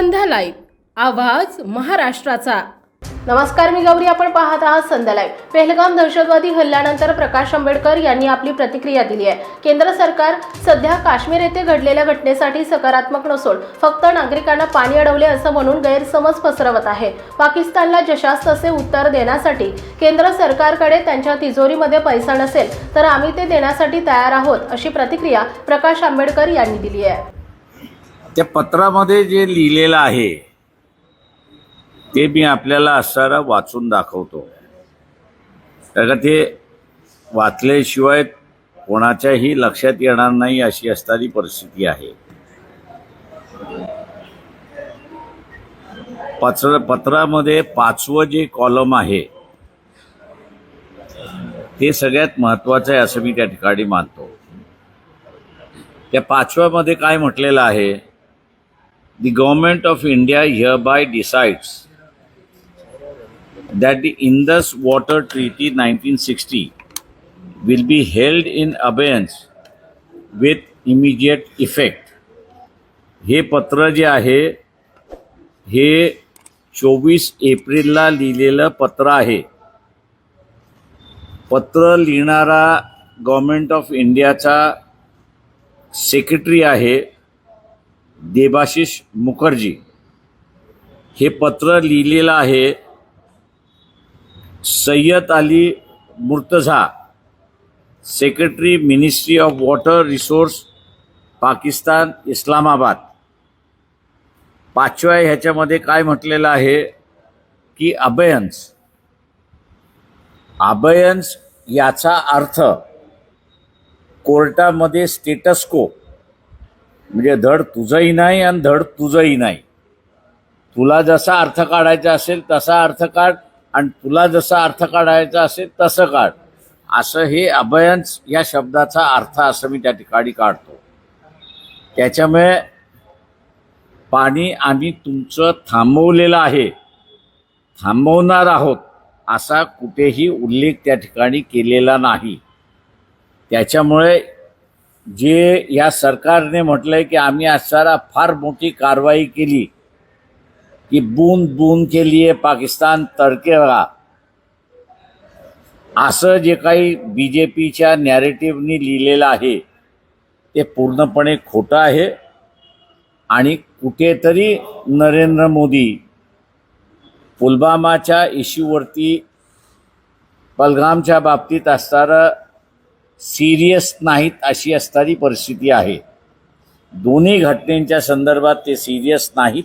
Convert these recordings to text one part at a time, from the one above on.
संध्या live. आवाज महाराष्ट्राचा. नमस्कार मी गौरी. आपण पाहत आहात संध्या लाईव्ह. दहशतवादी हल्ल्यानंतर प्रकाश आंबेडकर यांनी आपली प्रतिक्रिया दिली आहे. केंद्र सरकार सध्या काश्मीर येथे घडलेल्या घटनेसाठी सकारात्मक नसून फक्त नागरिकांना पाणी अडवले असं म्हणून गैरसमज पसरवत आहे. पाकिस्तानला जशास तसे उत्तर देण्यासाठी केंद्र सरकारकडे त्यांच्या तिजोरीमध्ये पैसा नसेल तर आम्ही ते देण्यासाठी तयार आहोत अशी प्रतिक्रिया प्रकाश आंबेडकर यांनी दिली आहे. त्या पत्रामध्ये जे लिहिलेलं आहे ते मी आपल्याला असणारा वाचून दाखवतो. कारण का ते वाचल्याशिवाय कोणाच्याही लक्षात येणार नाही अशी असणारी परिस्थिती आहे. पत्र पत्रामध्ये पाचवं जे कॉलम आहे ते सगळ्यात महत्वाचं आहे असं मी त्या ठिकाणी मानतो. त्या पाचव्यामध्ये काय म्हटलेलं आहे the government of India hereby decides that the Indus Water Treaty 1960 will be held in abeyance with immediate effect. हे पत्र जे आहे हे चोवीस एप्रिलला लिहिलेलं पत्र आहे पत्र लिहिणारा गव्हर्मेंट ऑफ इंडियाचा सेक्रेटरी आहे देबाशिष मुखर्जी. हे पत्र लिहिलेलं आहे Syed Ali Murtaza secretary ministry of water resource Pakistan Islamabad. पाचव्या ह्याच्यामध्ये काय म्हटलेलं आहे की अभयन्स अबयन्स याचा अर्थ कोर्टामध्ये स्टेटस्को म्हणजे धड तुझंही नाही आणि धड तुझंही नाही. तुला जसा अर्थ काढायचा असेल तसा अर्थ काढ आणि तुला जसा अर्थ काढायचा असेल तसं काढ. असं हे अभयन्स या शब्दाचा अर्थ असं मी त्या ठिकाणी काढतो. त्याच्यामुळे पाणी आम्ही तुमचं थांबवलेलं आहे. थांबवणार आहोत असा कुठेही उल्लेख त्या ठिकाणी केलेला नाही. त्याच्यामुळे जे या सरकारने म्हटलं आहे की आम्ही असणारा फार मोठी कारवाई केली की बूंद बूंद के लिए पाकिस्तान तडकेगा असं जे काही बी जे पीच्या नॅरेटिव्हनी लिहिलेलं आहे ते पूर्णपणे खोटं आहे. आणि कुठेतरी नरेंद्र मोदी पुलवामाच्या इश्यूवरती पलगामच्या बाबतीत असणारं सिरियस नाहीत अशी असणारी परिस्थिती आहे. दोन्ही घटनेच्या संदर्भात ते सिरियस नाहीत.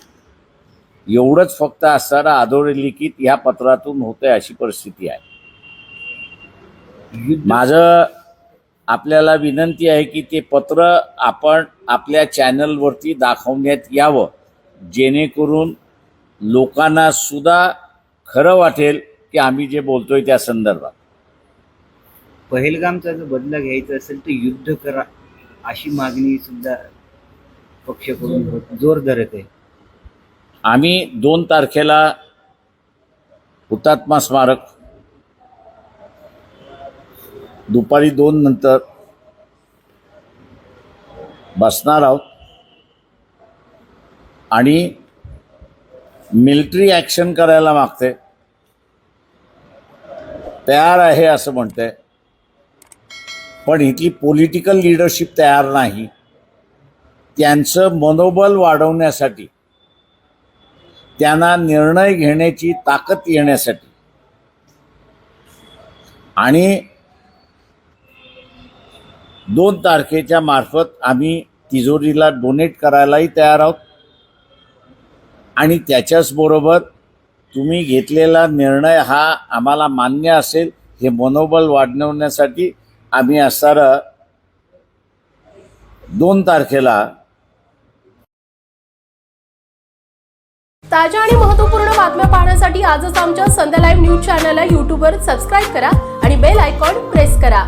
एवढंच फक्त असणारा अधोरेलिखित ह्या पत्रातून होतंय अशी परिस्थिती आहे. माझं आपल्याला विनंती आहे की ते पत्र आपण आपल्या चॅनलवरती दाखवण्यात यावं. जेणेकरून लोकांना सुद्धा खरं वाटेल की आम्ही जे बोलतोय त्या संदर्भात. पहलगामचा जर बदला घ्यायचा असेल तर युद्ध करा अशी मागणी सुद्धा पक्षकडून जोर धरत आहे आम्ही दोन तारखेला हुतात्मा स्मारक दुपारी दोन नंतर बसणार आहोत आणि मिलिटरी ॲक्शन करायला मागते. तयार आहे असं म्हणते. पण इथली पॉलिटिकल लिडरशिप तयार नाही. त्यांचं मनोबल वाढवण्यासाठी त्यांना निर्णय घेण्याची ताकद येण्यासाठी आणि दोन तारखेच्या मार्फत आम्ही तिजोरीला डोनेट करायलाही तयार आहोत. आणि त्याच्याचबरोबर तुम्ही घेतलेला निर्णय हा आम्हाला मान्य असेल हे मनोबल वाढवण्यासाठी आम्ही असणारं दोन तारखेला. ताज्या आणि महत्त्वपूर्ण बातम्या पाहण्यासाठी आजच आमच्या संध्या लाईव्ह न्यूज चॅनलला यूट्यूबवर सबस्क्राईब करा आणि बेल आयकॉन प्रेस करा.